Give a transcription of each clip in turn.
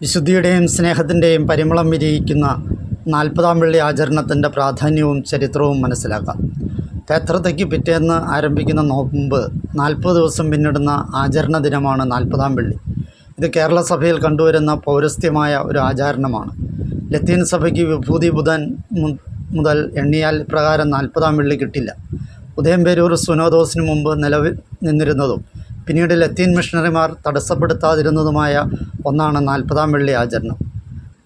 വിശുദ്ധിയുടെയും സ്നേഹത്തിന്റെയും പരിമളം വിരിയിക്കുന്ന നാൽപ്പതാം വെള്ളി ആചരണത്തിന്റെ പ്രാധാന്യവും ചരിത്രവും മനസ്സിലാക്കാം. പേത്രതയ്ക്ക് പിറ്റേന്ന് ആരംഭിക്കുന്ന നോമ്പ് നാൽപ്പത് ദിവസം പിന്നിടുന്ന ആചരണ ദിനമാണ് നാൽപ്പതാം വെള്ളി. ഇത് കേരള സഭയിൽ കണ്ടുവരുന്ന പൗരസ്ത്യമായ ഒരു ആചരണമാണ്. ലത്തീൻ സഭയ്ക്ക് വിഭൂതി ബുധൻ മുതൽ എണ്ണിയാൽ പ്രകാരം നാൽപ്പതാം വെള്ളി കിട്ടില്ല. ഉദയംപേരൂർ സുനോദോസിന് മുമ്പ് നിലവിൽ നിന്നിരുന്നതും പിന്നീട് ലത്തീൻ മിഷണറിമാർ തടസ്സപ്പെടുത്താതിരുന്നതുമായ ഒന്നാണ് നാൽപ്പതാം വെള്ളി ആചരണം.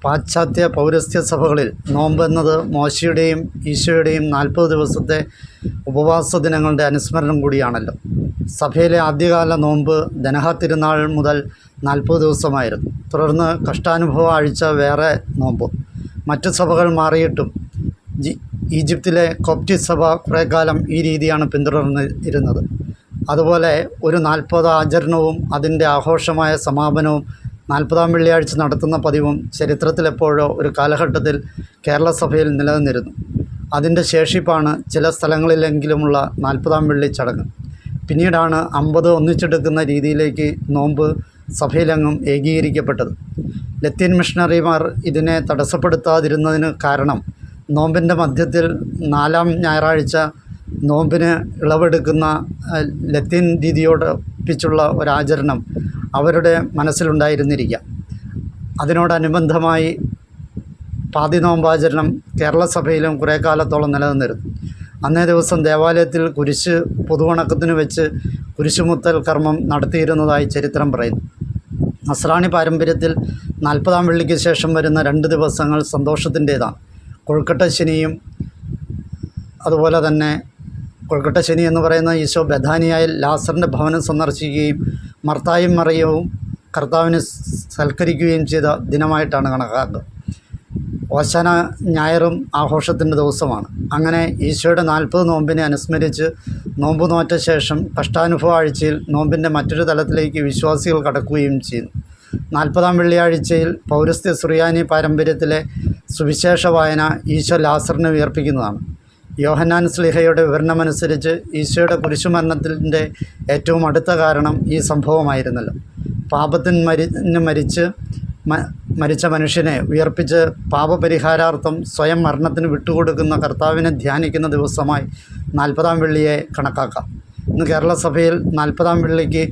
പാശ്ചാത്യ പൗരസ്ത്യ സഭകളിൽ നോമ്പ് എന്നത് മോശയുടെയും ഈശോയുടെയും നാൽപ്പത് ദിവസത്തെ ഉപവാസ ദിനങ്ങളുടെ അനുസ്മരണം കൂടിയാണല്ലോ. സഭയിലെ ആദ്യകാല നോമ്പ് ദനഹ തിരുനാൾ മുതൽ നാൽപ്പത് ദിവസമായിരുന്നു. തുടർന്ന് കഷ്ടാനുഭവ ആഴ്ച വേറെ നോമ്പ്. മറ്റ് സഭകൾ മാറിയിട്ടും ഈജിപ്തിലെ കോപ്റ്റി സഭ കുറേക്കാലം ഈ രീതിയാണ് പിന്തുടർന്നിരുന്നത്. അതുപോലെ ഒരു നാൽപ്പത് ആചരണവും അതിന്റെ ആഘോഷമായ സമാപനവും നാൽപ്പതാം വെള്ളിയാഴ്ച നടത്തുന്ന പതിവും ചരിത്രത്തിലെപ്പോഴോ ഒരു കാലഘട്ടത്തിൽ കേരള സഭയിൽ നിലനിന്നിരുന്നു. അതിന്റെ ശേഷിപ്പാണ് ചില സ്ഥലങ്ങളിലെങ്കിലുമുള്ള നാൽപ്പതാം വെള്ളി ചടങ്ങ്. പിന്നീടാണ് അമ്പത് ഒന്നിച്ചെടുക്കുന്ന രീതിയിലേക്ക് നോമ്പ് സഭയിലെങ്ങും ഏകീകരിക്കപ്പെട്ടത്. ലത്തീൻ മിഷണറിമാർ ഇതിനെ തടസ്സപ്പെടുത്താതിരുന്നതിന് കാരണം നോമ്പിന്റെ മധ്യത്തിൽ നാലാം ഞായറാഴ്ച നോമ്പിന് ഇളവെടുക്കുന്ന ലത്തിൻ രീതിയോടൊപ്പിച്ചുള്ള ഒരാചരണം അവരുടെ മനസ്സിലുണ്ടായിരുന്നിരിക്കാം. അതിനോടനുബന്ധമായി പാതി നോമ്പാചരണം കേരള സഭയിലും കുറേ കാലത്തോളം നിലനിന്നിരുന്നു. അന്നേ ദിവസം ദേവാലയത്തിൽ കുരിശ് പൊതുവണക്കത്തിന് വെച്ച് കുരിശുമുത്തൽ കർമ്മം നടത്തിയിരുന്നതായി ചരിത്രം പറയുന്നു. നസ്രാണി പാരമ്പര്യത്തിൽ നാൽപ്പതാം വെള്ളിക്ക് ശേഷം വരുന്ന രണ്ട് ദിവസങ്ങൾ സന്തോഷത്തിന്റേതാണ്. കൊഴുക്കട്ട ശനിയും അതുപോലെ തന്നെ കൊഴുക്കട്ട ശനി എന്ന് പറയുന്ന ഈശോ ബഥാനിയായി ലാസറിന്റെ ഭവനം സന്ദർശിക്കുകയും മർത്തായും മറിയവും കർത്താവിനെ സൽക്കരിക്കുകയും ചെയ്ത ദിനമായിട്ടാണ് കണക്കാക്കുന്നത് ഓശാന ഞായറും ആഘോഷത്തിന്റെ ദിവസമാണ്. അങ്ങനെ ഈശോയുടെ നാൽപ്പത് നോമ്പിനെ അനുസ്മരിച്ച് നോമ്പ് നോറ്റ ശേഷം കഷ്ടാനുഭവ ആഴ്ചയിൽ നോമ്പിന്റെ മറ്റൊരു തലത്തിലേക്ക് വിശ്വാസികൾ കടക്കുകയും ചെയ്യുന്നു നാൽപ്പതാം വെള്ളിയാഴ്ചയിൽ പൗരസ്ത്യ സുറിയാനി പാരമ്പര്യത്തിലെ സുവിശേഷ വായന ഈശോ ലാസറിനെ ഉയർപ്പിക്കുന്നതാണ് യോഹന്നാൻ സ്ലിഹയുടെ വിവരണമനുസരിച്ച് ഈശോയുടെ കുരിശുമരണത്തിന്റെ ഏറ്റവും അടുത്ത കാരണം ഈ സംഭവമായിരുന്നല്ലോ. പാപത്തിന് മരി മരിച്ച് മരിച്ച മനുഷ്യനെ ഉയർപ്പിച്ച് പാപപരിഹാരാർത്ഥം സ്വയം മരണത്തിന് വിട്ടുകൊടുക്കുന്ന കർത്താവിനെ ധ്യാനിക്കുന്ന ദിവസമായി നാൽപ്പതാം വെള്ളിയെ കണക്കാക്കാം. ഇന്ന് കേരള സഭയിൽ നാൽപ്പതാം വെള്ളിക്ക്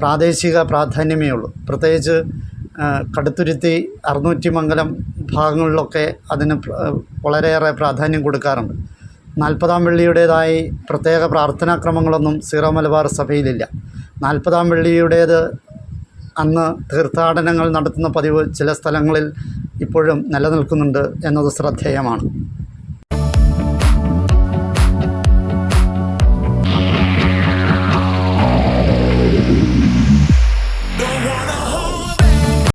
പ്രാദേശിക പ്രാധാന്യമേ ഉള്ളൂ. പ്രത്യേകിച്ച് കടുത്തുരുത്തി അറുന്നൂറ്റി മംഗലം ഭാഗങ്ങളിലൊക്കെ അതിന് വളരെയേറെ പ്രാധാന്യം കൊടുക്കാറുണ്ട്. നാൽപ്പതാം വെള്ളിയുടേതായി പ്രത്യേക പ്രാർത്ഥനാക്രമങ്ങളൊന്നും സീറോ മലബാർ സഭയിലില്ല. നാൽപ്പതാം വെള്ളിയുടേത് അന്ന് തീർത്ഥാടനങ്ങൾ നടത്തുന്ന പതിവ് ചില സ്ഥലങ്ങളിൽ ഇപ്പോഴും നിലനിൽക്കുന്നുണ്ട് എന്നത് ശ്രദ്ധേയമാണ്.